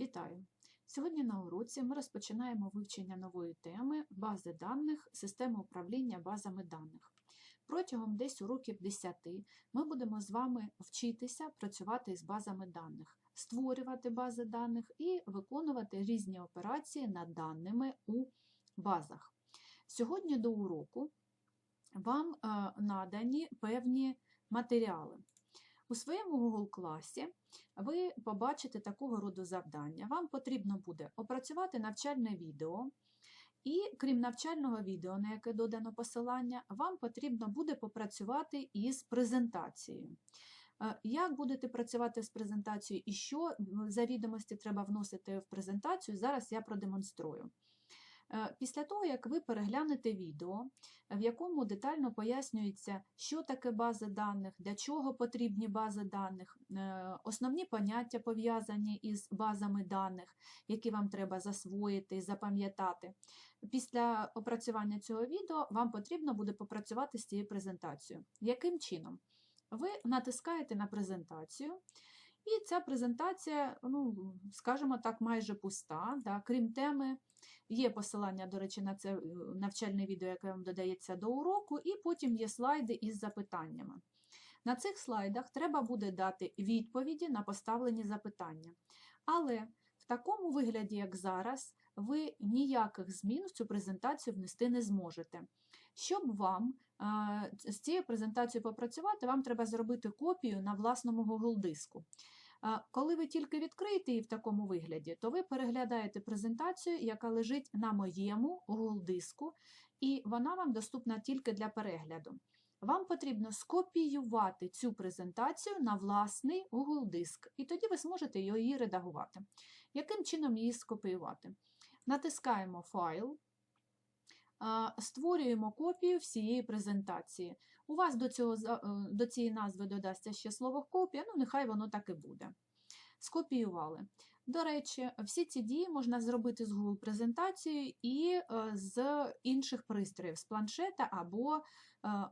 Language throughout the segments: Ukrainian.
Вітаю! Сьогодні на уроці ми розпочинаємо вивчення нової теми бази даних, системи управління базами даних. Протягом десь уроків 10 ми будемо з вами вчитися працювати з базами даних, створювати бази даних і виконувати різні операції над даними у базах. Сьогодні до уроку вам е, надані певні матеріали. У своєму Google класі ви побачите такого роду завдання. Вам потрібно буде опрацювати навчальне відео, і крім навчального відео, на яке додано посилання, вам потрібно буде попрацювати із презентацією. Е, Як будете працювати з презентацією і що за відомості треба вносити в презентацію, зараз я продемонструю. Е, Після того, як ви переглянете відео, в якому детально пояснюється, що таке бази даних, для чого потрібні бази даних, е, основні поняття пов'язані із базами даних, які вам треба засвоїти запам'ятати. Після опрацювання цього відео вам потрібно буде попрацювати з цією презентацією. Яким чином? Ви натискаєте на презентацію. І ця презентація, ну, скажімо так, майже пуста. Да? Крім теми, є посилання, до речі, на це навчальне відео, яке вам додається до уроку, і потім є слайди із запитаннями. На цих слайдах треба буде дати відповіді на поставлені запитання. Але в такому вигляді, як зараз, ви ніяких змін в цю презентацію внести не зможете. Щоб вам з цією презентацією попрацювати, вам треба зробити копію на власному Google диску. Коли ви тільки відкриєте її в такому вигляді, то ви переглядаєте презентацію, яка лежить на моєму Google диску, і вона вам доступна тільки для перегляду. Вам потрібно скопіювати цю презентацію на власний Google диск, і тоді ви зможете її редагувати. Яким чином її скопіювати? Натискаємо файл, створюємо копію всієї презентації. У вас до, цього, е, до цієї назви додасться ще слово копія, ну нехай воно так і буде. Скопіювали. До речі, всі ці дії можна зробити з Google презентацією і е, з інших пристроїв, з планшета або е,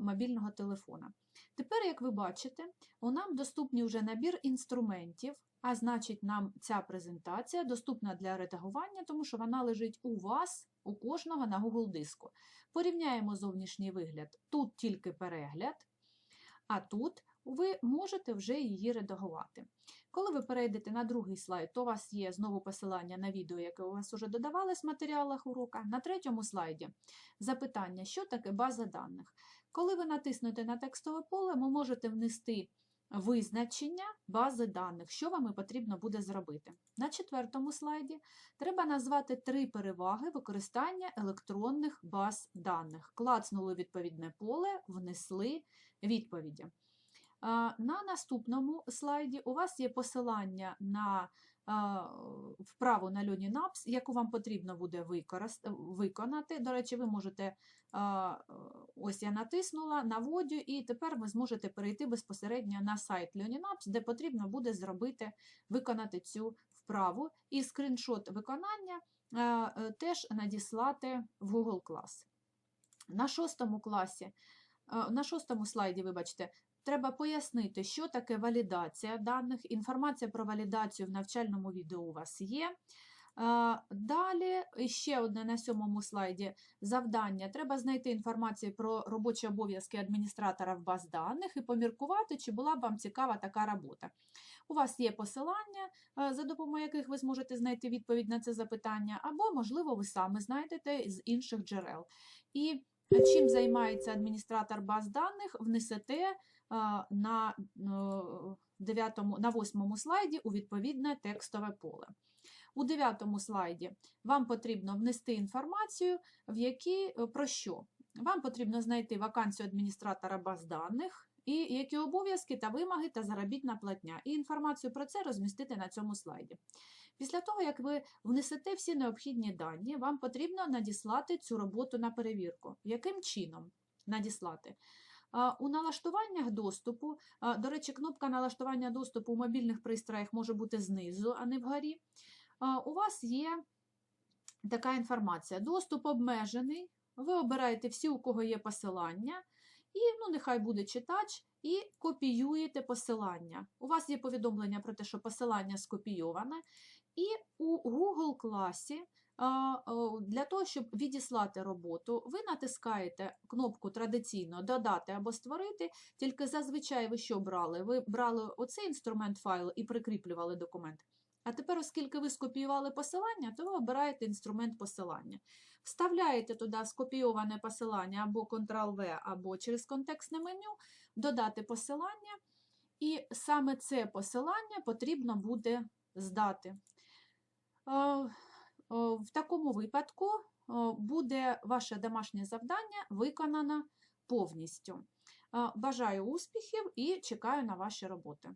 мобільного телефона. Тепер, як ви бачите, у нам доступний вже набір інструментів, а значить, нам ця презентація доступна для редагування, тому що вона лежить у вас, у кожного на Google диску. Порівняємо зовнішній вигляд. Тут тільки перегляд, а тут ви можете вже її редагувати. Коли ви перейдете на другий слайд, то у вас є знову посилання на відео, яке у вас вже додавалось в матеріалах урока. На третьому слайді запитання, що таке база даних. Коли ви натиснете на текстове поле, ви можете внести визначення бази даних, що вам потрібно буде зробити. На четвертому слайді треба назвати три переваги використання електронних баз даних. Клацнули відповідне поле, внесли відповіді. На наступному слайді у вас є посилання на вправу на льоні НАПС, яку вам потрібно буде виконати. До речі, ви можете, ось я натиснула, наводю, і тепер ви зможете перейти безпосередньо на сайт Льонінапс, де потрібно буде зробити, виконати цю вправу. І скріншот виконання е, теж надіслати в Google клас. На шостому класі, на шостому слайді, вибачте, треба пояснити, що таке валідація даних. Інформація про валідацію в навчальному відео у вас є. Далі ще одне на сьомому слайді завдання. Треба знайти інформацію про робочі обов'язки адміністратора в баз даних і поміркувати, чи була б вам цікава така робота. У вас є посилання, е, за допомогою яких ви зможете знайти відповідь на це запитання, або, можливо, ви саме знайдете з інших джерел. І чим займається адміністратор баз даних, внесете на, е, на восьмому слайді у відповідне текстове поле. У дев'ятому слайді вам потрібно внести інформацію, в якій е, про що? Вам потрібно знайти вакансію адміністратора баз даних, і які обов'язки та вимоги та заробітна платня. І інформацію про це розмістити на цьому слайді. Після того, як ви внесете всі необхідні дані, вам потрібно надіслати цю роботу на перевірку. Яким чином надіслати? У налаштуваннях доступу, до речі, кнопка налаштування доступу у мобільних пристроях може бути знизу, а не вгорі. У вас є така інформація. Доступ обмежений. Ви обираєте всі, у кого є посилання, і ну, нехай буде читач, і копіюєте посилання. У вас є повідомлення про те, що посилання скопійоване, і у Google класі для того, щоб відіслати роботу, ви натискаєте кнопку традиційно Додати або створити, тільки зазвичай ви що брали? Ви брали оцей інструмент файл і прикріплювали документ. А тепер, оскільки ви скопіювали посилання, то ви обираєте інструмент посилання. Вставляєте туди скопійоване посилання або Ctrl-V, або через контекстне меню, додати посилання, і саме це посилання потрібно буде здати. Е, е, В такому випадку е, буде ваше домашнє завдання виконано повністю. Бажаю успіхів і чекаю на ваші роботи.